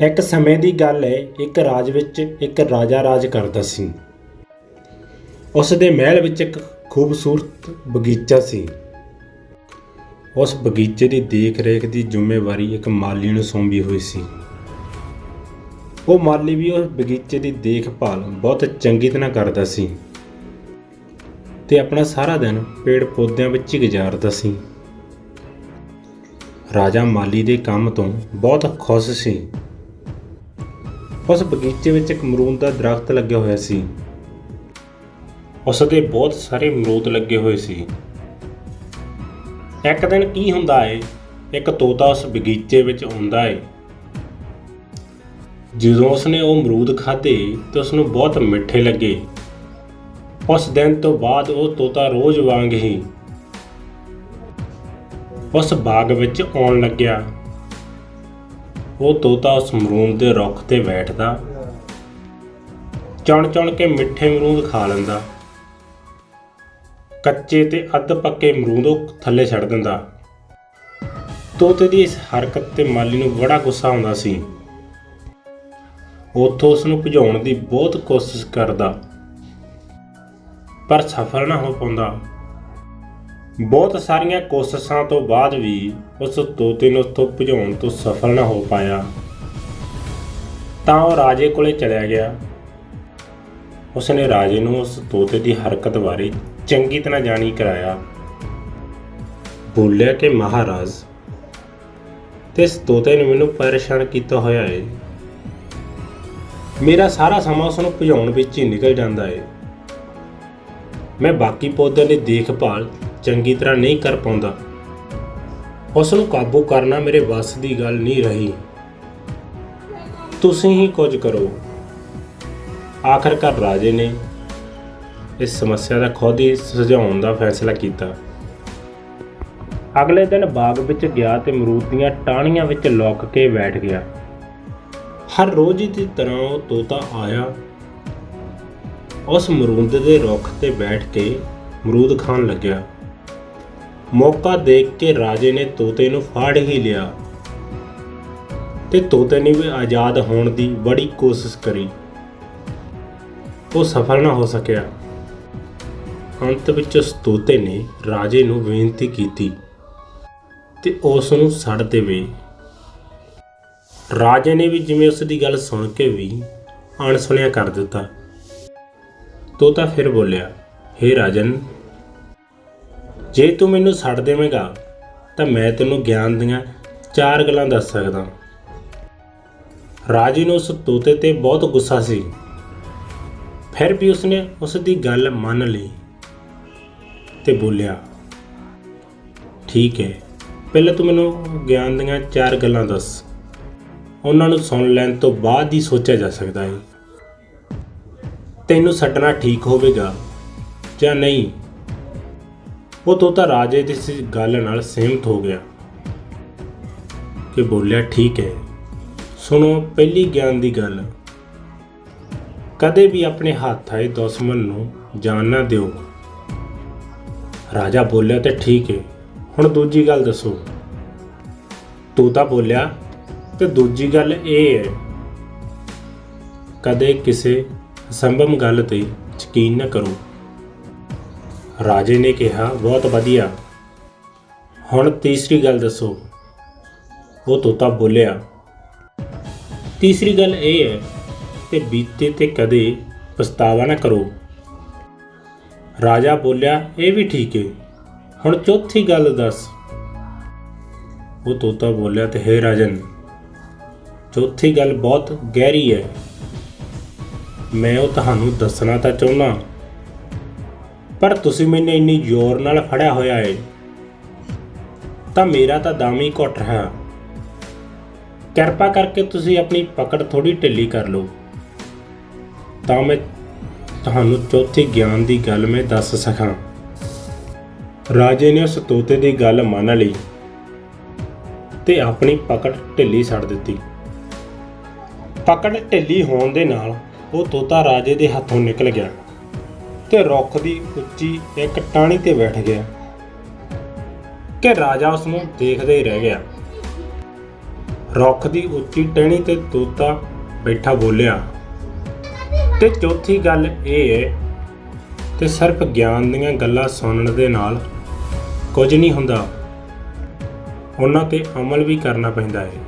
ਇੱਕ ਸਮੇਂ ਦੀ ਗੱਲ ਹੈ ਇੱਕ ਰਾਜ ਵਿੱਚ ਇੱਕ ਰਾਜਾ ਰਾਜ ਕਰਦਾ ਸੀ। ਉਸ ਦੇ ਮਹਿਲ ਵਿੱਚ ਇੱਕ ਖੂਬਸੂਰਤ ਬਗੀਚਾ ਸੀ। ਉਸ ਬਗੀਚੇ ਦੀ ਦੇਖ-ਰੇਖ ਦੀ ਜ਼ਿੰਮੇਵਾਰੀ ਇੱਕ ਮਾਲੀ ਨੂੰ ਸੌਂਪੀ ਹੋਈ ਸੀ। ਉਹ ਮਾਲੀ ਵੀ ਉਸ ਬਗੀਚੇ ਦੀ ਦੇਖਭਾਲ ਬਹੁਤ ਚੰਗੀ ਤਰ੍ਹਾਂ ਕਰਦਾ ਸੀ ਤੇ ਆਪਣਾ ਸਾਰਾ ਦਿਨ ਪੇੜ ਪੌਦਿਆਂ ਵਿੱਚ ਹੀ ਗੁਜ਼ਾਰਦਾ ਸੀ। ਰਾਜਾ ਮਾਲੀ ਦੇ ਕੰਮ ਤੋਂ ਬਹੁਤ ਖੁਸ਼ ਸੀ। ਉਸ ਬਗੀਚੇ ਵਿੱਚ ਇੱਕ ਅਮਰੂਦ ਦਾ ਦਰਖਤ ਲੱਗਿਆ ਹੋਇਆ ਸੀ। ਉਸ ਦੇ ਬਹੁਤ ਸਾਰੇ ਅਮਰੂਦ ਲੱਗੇ ਹੋਏ ਸੀ। ਇੱਕ ਦਿਨ ਕੀ ਹੁੰਦਾ ਏ? ਇੱਕ ਤੋਤਾ ਉਸ ਬਗੀਚੇ ਵਿੱਚ ਆਉਂਦਾ ਏ। ਜਦੋਂ ਉਸਨੇ ਉਹ ਅਮਰੂਦ ਖਾਧੇ ਤਾਂ ਉਸ ਨੂੰ ਬਹੁਤ ਮਿੱਠੇ ਲੱਗੇ। ਉਸ ਦਿਨ ਤੋਂ ਬਾਅਦ ਉਹ ਤੋਤਾ ਰੋਜ਼ ਵਾਂਗ ਹੀ ਉਸ ਬਾਗ ਵਿੱਚ ਆਉਣ ਲੱਗਿਆ। ਉਹ ਤੋਤਾ ਉਸ ਅਮਰੂਦ ਦੇ ਰੁੱਖ ਤੇ ਬੈਠਦਾ। ਚਣ ਚਣ ਕੇ ਮਿੱਠੇ ਮਰੂਦ ਖਾ ਲੈਂਦਾ। ਕੱਚੇ ਤੇ ਅੱਧ ਪੱਕੇ ਮਰੂਦ ਉਹ ਥੱਲੇ ਛੱਡ ਦਿੰਦਾ। ਤੋਤੇ ਦੀ ਇਸ ਹਰਕਤ ਤੇ ਮਾਲੀ ਨੂੰ ਬੜਾ ਗੁੱਸਾ ਆਉਂਦਾ ਸੀ। ਉੱਥੋਂ ਉਸ ਨੂੰ ਭਜਾਉਣ ਦੀ ਬਹੁਤ ਕੋਸ਼ਿਸ਼ ਕਰਦਾ। ਪਰ ਸਫਲ ਨਾ ਹੋ ਪਾਉਂਦਾ। ਬਹੁਤ ਸਾਰੀਆਂ ਕੋਸ਼ਿਸ਼ਾਂ ਤੋਂ ਬਾਅਦ ਵੀ ਉਸ ਤੋਤੇ ਨੂੰ ਉੱਥੋਂ ਭਜਾਉਣ ਤੋਂ ਸਫਲ ਨਾ ਹੋ ਪਾਇਆ। ਤਾਂ ਉਹ ਰਾਜੇ ਕੋਲੇ ਚਲਿਆ ਗਿਆ। ਉਸਨੇ ਰਾਜੇ ਨੂੰ ਉਸ ਤੋਤੇ ਦੀ ਹਰਕਤ ਬਾਰੇ ਚੰਗੀ ਤਰ੍ਹਾਂ ਜਾਣੀ ਕਰਾਇਆ। ਬੋਲਿਆ ਕਿ, ਮਹਾਰਾਜ ਤੇ ਇਸ ਤੋਤੇ ਨੇ ਮੈਨੂੰ ਪਰੇਸ਼ਾਨ ਕੀਤਾ ਹੋਇਆ ਹੈ ਮੇਰਾ ਸਾਰਾ ਸਮਾਂ ਉਸ ਨੂੰ ਭਜਾਉਣ ਵਿੱਚ ਹੀ ਨਿਕਲ ਜਾਂਦਾ ਹੈ ਮੈਂ ਬਾਕੀ ਪੌਦਿਆਂ ਦੀ ਦੇਖਭਾਲ ਚੰਗੀ ਤਰ੍ਹਾਂ ਨਹੀਂ ਕਰ ਪਾਉਂਦਾ। ਉਸ ਨੂੰ ਕਾਬੂ ਕਰਨਾ ਮੇਰੇ ਵੱਸ ਦੀ ਗੱਲ ਨਹੀਂ ਰਹੀ। ਤੁਸੀਂ ਹੀ ਕੁਝ ਕਰੋ। ਆਖਰਕਾਰ ਰਾਜੇ ਨੇ ਇਸ ਸਮੱਸਿਆ ਦਾ ਖੁਦ ਹੀ ਸੁਝਾਉਣ ਦਾ ਫੈਸਲਾ ਕੀਤਾ। ਅਗਲੇ ਦਿਨ ਬਾਗ ਵਿੱਚ ਗਿਆ ਤੇ ਅਮਰੂਦ ਦੀਆਂ ਟਾਹਣੀਆਂ ਵਿੱਚ ਲੁੱਕ ਕੇ ਬੈਠ ਗਿਆ। ਹਰ ਰੋਜ਼ ਦੀ ਤਰ੍ਹਾਂ ਉਹ ਤੋਤਾ ਆਇਆ। ਉਸ ਅਮਰੂਦ ਦੇ ਰੁੱਖ ਤੇ ਬੈਠ ਕੇ ਅਮਰੂਦ ਖਾਣ ਲੱਗਿਆ। ਮੌਕਾ ਦੇਖ ਕੇ ਰਾਜੇ ਨੇ ਤੋਤੇ ਨੂੰ ਫਾੜ ਹੀ ਲਿਆ ਤੇ ਤੋਤੇ ਨੇ ਵੀ ਆਜ਼ਾਦ ਹੋਣ ਦੀ ਬੜੀ ਕੋਸ਼ਿਸ਼ ਕਰੀ। ਉਹ ਸਫਲ ਨਾ ਹੋ ਸਕਿਆ। ਅੰਤ ਵਿੱਚ ਉਸ ਤੋਤੇ ਨੇ ਰਾਜੇ ਨੂੰ ਬੇਨਤੀ ਕੀਤੀ ਤੇ ਉਸ ਨੂੰ ਛੱਡ ਦੇਵੇ। ਰਾਜੇ ਨੇ ਵੀ ਜਿਵੇਂ ਉਸ ਦੀ ਗੱਲ ਸੁਣ ਕੇ ਵੀ ਅਣਸੁਣਿਆ ਕਰ ਦਿੱਤਾ। ਤੋਤਾ ਫਿਰ ਬੋਲਿਆ, ਹੇ ਰਾਜਨ ਜੇ ਤੂੰ ਮੈਨੂੰ ਛੱਡ ਦੇਵੇਂਗਾ, ਤਾਂ ਮੈਂ ਤੈਨੂੰ ਗਿਆਨ ਦੀਆਂ ਚਾਰ ਗੱਲਾਂ ਦੱਸ ਸਕਦਾ। ਰਾਜੇ ਨੂੰ ਉਸ ਤੋਤੇ ਤੇ ਬਹੁਤ ਗੁੱਸਾ ਸੀ। ਫਿਰ ਵੀ ਉਸਨੇ ਉਸ ਦੀ ਗੱਲ ਮੰਨ ਲਈ ਤੇ ਬੋਲਿਆ, ਠੀਕ ਹੈ, ਪਹਿਲਾਂ ਤੂੰ ਮੈਨੂੰ ਗਿਆਨ ਦੀਆਂ ਚਾਰ ਗੱਲਾਂ ਦੱਸ। ਉਹਨਾਂ ਨੂੰ ਸੁਣ ਲੈਣ ਤੋਂ ਬਾਅਦ ਹੀ ਸੋਚਿਆ ਜਾ ਸਕਦਾ ਹੈ ਤੈਨੂੰ ਛੱਡਣਾ ਠੀਕ ਹੋਵੇਗਾ ਜਾਂ ਨਹੀਂ? ਉਹ ਤੋਤਾ ਰਾਜੇ ਦੀ ਇਸ ਗੱਲ ਨਾਲ ਸਹਿਮਤ ਹੋ ਗਿਆ ਕਿ ਬੋਲਿਆ, ਠੀਕ ਹੈ। ਸੁਣੋ, ਪਹਿਲੀ ਗਿਆਨ ਦੀ ਗੱਲ। ਕਦੇ ਵੀ ਆਪਣੇ ਹੱਥ ਆਏ ਦੁਸ਼ਮਣ ਨੂੰ ਜਾਣ ਨਾ ਦਿਓ। ਰਾਜਾ ਬੋਲਿਆ, ਤੇ ਠੀਕ ਹੈ। ਹੁਣ ਦੂਜੀ ਗੱਲ ਦੱਸੋ। ਤੋਤਾ ਬੋਲਿਆ, ਤੇ ਦੂਜੀ ਗੱਲ ਇਹ ਹੈ, ਕਦੇ ਕਿਸੇ ਅਸੰਭਵ ਗੱਲ ਤੇ ਯਕੀਨ ਨਾ ਕਰੋ। ਰਾਜੇ ਨੇ ਕਿਹਾ, ਬਹੁਤ ਵਧੀਆ। ਹੁਣ ਤੀਸਰੀ ਗੱਲ ਦੱਸੋ। ਉਹ ਤੋਤਾ ਬੋਲਿਆ, ਤੀਸਰੀ ਗੱਲ ਇਹ ਹੈ ਕਿ ਬੀਤੇ ਤੇ ਕਦੇ ਪਛਤਾਵਾ ਨਾ ਕਰੋ। ਰਾਜਾ ਬੋਲਿਆ, ਇਹ ਵੀ ਠੀਕ ਹੈ ਹੁਣ ਚੌਥੀ ਗੱਲ ਦੱਸ। ਉਹ ਤੋਤਾ ਬੋਲਿਆ, ਤੇ ਹੈ ਰਾਜਨ, ਚੌਥੀ ਗੱਲ ਬਹੁਤ ਗਹਿਰੀ ਹੈ। ਮੈਂ ਉਹ ਤੁਹਾਨੂੰ ਦੱਸਣਾ ਤਾਂ ਚਾਹੁੰਦਾ ਪਰ ਤੁਸੀਂ ਮੈਨੂੰ ਇੰਨੀ ਜ਼ੋਰ ਨਾਲ ਫੜਿਆ ਹੋਇਆ ਹੈ ਤਾਂ ਮੇਰਾ ਤਾਂ ਦਮ ਹੀ ਘੁੱਟ ਰਿਹਾ। ਕਿਰਪਾ ਕਰਕੇ ਤੁਸੀਂ ਆਪਣੀ ਪਕੜ ਥੋੜੀ ਢਿੱਲੀ ਕਰ ਲਓ। ਤਾਂ ਮੈਂ ਤੁਹਾਨੂੰ ਚੌਥੀ ਗਿਆਨ ਦੀ ਗੱਲ ਮੈਂ ਦੱਸ ਸਕਾਂ। ਰਾਜੇ ਨੇ ਉਸ ਤੋਤੇ ਦੀ ਗੱਲ ਮੰਨ ਲਈ ਤੇ ਆਪਣੀ ਪਕੜ ਢਿੱਲੀ ਛੱਡ ਦਿੱਤੀ। ਪਕੜ ਢਿੱਲੀ ਹੋਣ ਦੇ ਨਾਲ ਉਹ ਤੋਤਾ ਰਾਜੇ ਦੇ ਹੱਥੋਂ ਨਿਕਲ ਗਿਆ। ਤੇ ਰੁੱਖ ਦੀ ਉੱਚੀ ਇੱਕ ਟਾਹਣੀ ਤੇ ਬੈਠ ਗਿਆ ਕਿ ਰਾਜਾ ਉਸ ਨੂੰ ਦੇਖਦਾ ਹੀ ਰਹਿ ਗਿਆ। ਰੁੱਖ ਦੀ ਉੱਚੀ ਟਹਿਣੀ ਤੇ ਤੋਤਾ ਬੈਠਾ ਬੋਲਿਆ, ਤੇ ਚੌਥੀ ਗੱਲ ਇਹ ਹੈ ਤੇ ਸਿਰਫ ਗਿਆਨ ਦੀਆਂ ਗੱਲਾਂ ਸੁਣਨ ਦੇ ਨਾਲ ਕੁਝ ਨਹੀਂ ਹੁੰਦਾ। ਉਹਨਾਂ ਤੇ ਅਮਲ ਵੀ ਕਰਨਾ ਪੈਂਦਾ ਹੈ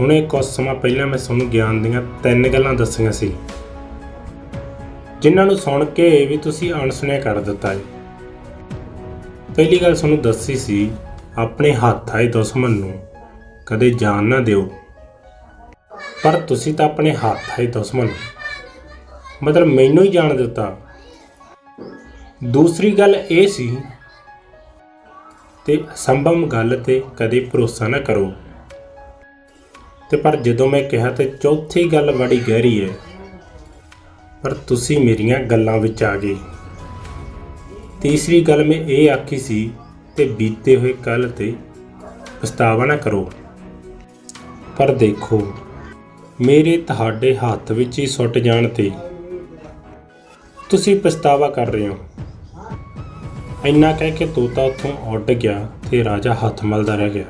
ਹੁਣੇ ਕੁਝ ਸਮਾਂ ਪਹਿਲਾਂ ਮੈਂ ਤੁਹਾਨੂੰ ਗਿਆਨ ਦੀਆਂ ਤਿੰਨ ਗੱਲਾਂ ਦੱਸੀਆਂ ਸੀ। ਜਿਨ੍ਹਾਂ ਨੂੰ ਸੁਣ ਕੇ ਵੀ ਤੁਸੀਂ ਅਣਸੁਣਿਆ ਕਰ ਦਿੱਤਾ ਹੈ ਪਹਿਲੀ ਗੱਲ ਤੁਹਾਨੂੰ ਦੱਸੀ ਸੀ, ਆਪਣੇ ਹੱਥ ਆਏ ਦੁਸ਼ਮਣ ਨੂੰ ਕਦੇ ਜਾਣ ਨਾ ਦਿਓ। ਪਰ ਤੁਸੀਂ ਤਾਂ ਆਪਣੇ ਹੱਥ ਆਏ ਦੁਸ਼ਮਣ। ਮਤਲਬ ਮੈਨੂੰ ਹੀ ਜਾਣ ਦਿੱਤਾ। ਦੂਸਰੀ ਗੱਲ ਇਹ ਸੀ ਤੇ ਅਸੰਭਵ ਗੱਲ ਤੇ ਕਦੇ ਭਰੋਸਾ ਨਾ ਕਰੋ। ਤੇ ਪਰ ਜਦੋਂ ਮੈਂ ਕਿਹਾ ਤੇ ਚੌਥੀ ਗੱਲ ਬੜੀ ਗਹਿਰੀ ਹੈ ਪਰ ਤੁਸੀਂ ਮੇਰੀਆਂ ਗੱਲਾਂ ਵਿੱਚ ਆ ਗਏ। ਤੀਸਰੀ ਗੱਲ ਮੈਂ ਇਹ ਆਖੀ ਸੀ ਤੇ ਬੀਤੇ ਹੋਏ ਕੱਲ ਤੇ ਪਛਤਾਵਾ ਨਾ ਕਰੋ। ਪਰ ਦੇਖੋ, ਮੇਰੇ ਤੁਹਾਡੇ ਹੱਥ ਵਿੱਚ ਹੀ ਸੁੱਟ ਜਾਣ ਤੇ ਤੁਸੀਂ ਪਛਤਾਵਾ ਕਰ ਰਹੇ ਹੋ। ਇੰਨਾ ਕਹਿ ਕੇ ਤੋਤਾ ਉੱਥੋਂ ਉੱਡ ਗਿਆ ਤੇ ਰਾਜਾ ਹੱਥ ਮਲਦਾ ਰਹਿ ਗਿਆ।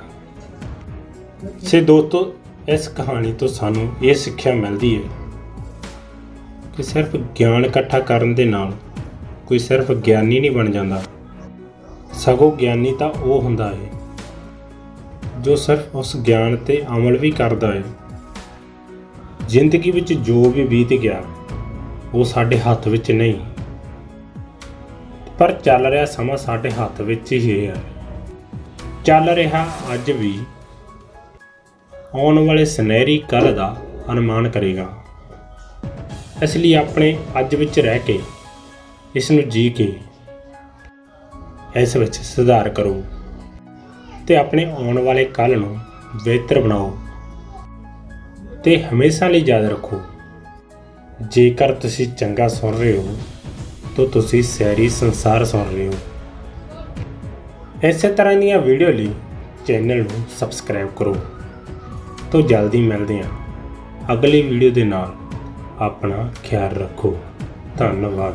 ਸੇ ਦੋਸਤੋ, ਇਸ ਕਹਾਣੀ ਤੋਂ ਸਾਨੂੰ ਇਹ ਸਿੱਖਿਆ ਮਿਲਦੀ ਹੈ ਕਿ ਸਿਰਫ ਗਿਆਨ ਇਕੱਠਾ ਕਰਨ ਦੇ ਨਾਲ ਕੋਈ ਸਿਰਫ ਗਿਆਨੀ ਨਹੀਂ ਬਣ ਜਾਂਦਾ। ਸਗੋਂ ਗਿਆਨੀ ਤਾਂ ਉਹ ਹੁੰਦਾ ਹੈ ਜੋ ਸਿਰਫ ਉਸ ਗਿਆਨ ਤੇ ਅਮਲ ਵੀ ਕਰਦਾ ਹੈ। ਜ਼ਿੰਦਗੀ ਵਿੱਚ ਜੋ ਵੀ ਬੀਤ ਗਿਆ, ਉਹ ਸਾਡੇ ਹੱਥ ਵਿੱਚ ਨਹੀਂ। ਪਰ ਚੱਲ ਰਿਹਾ ਸਮਾਂ ਸਾਡੇ ਹੱਥ ਵਿੱਚ ਹੀ ਹੈ। ਚੱਲ ਰਿਹਾ ਅੱਜ ਵੀ। ਆਉਣ ਵਾਲੇ ਸੁਨਹਿਰੀ ਕੱਲ ਦਾ ਅਨੁਮਾਨ ਕਰੇਗਾ। ਇਸ ਲਈ ਆਪਣੇ ਅੱਜ ਵਿੱਚ ਰਹਿ ਕੇ ਇਸ ਨੂੰ ਜੀ ਕੇ ਇਸ ਵਿੱਚ ਸੁਧਾਰ ਕਰੋ ਤੇ ਆਪਣੇ ਆਉਣ ਵਾਲੇ ਕੱਲ ਨੂੰ ਬਿਹਤਰ ਬਣਾਓ ਤੇ ਹਮੇਸ਼ਾ ਲਈ ਯਾਦ ਰੱਖੋ, ਜੇਕਰ ਤੁਸੀਂ ਚੰਗਾ ਸੁਣ ਰਹੇ ਹੋ, ਤਾਂ ਤੁਸੀਂ ਸਹਿਰੀ ਸੰਸਾਰ ਸੁਣ ਰਹੇ ਹੋ। ਇਸੇ ਤਰ੍ਹਾਂ ਦੀਆਂ ਵੀਡੀਓ ਲਈ ਚੈਨਲ ਨੂੰ ਸਬਸਕ੍ਰਾਈਬ ਕਰੋ। ਤੋਂ ਜਲਦੀ ਮਿਲਦੇ ਹਾਂ ਅਗਲੀ ਵੀਡੀਓ ਦੇ ਨਾਲ। ਆਪਣਾ ਖਿਆਲ ਰੱਖੋ। ਧੰਨਵਾਦ।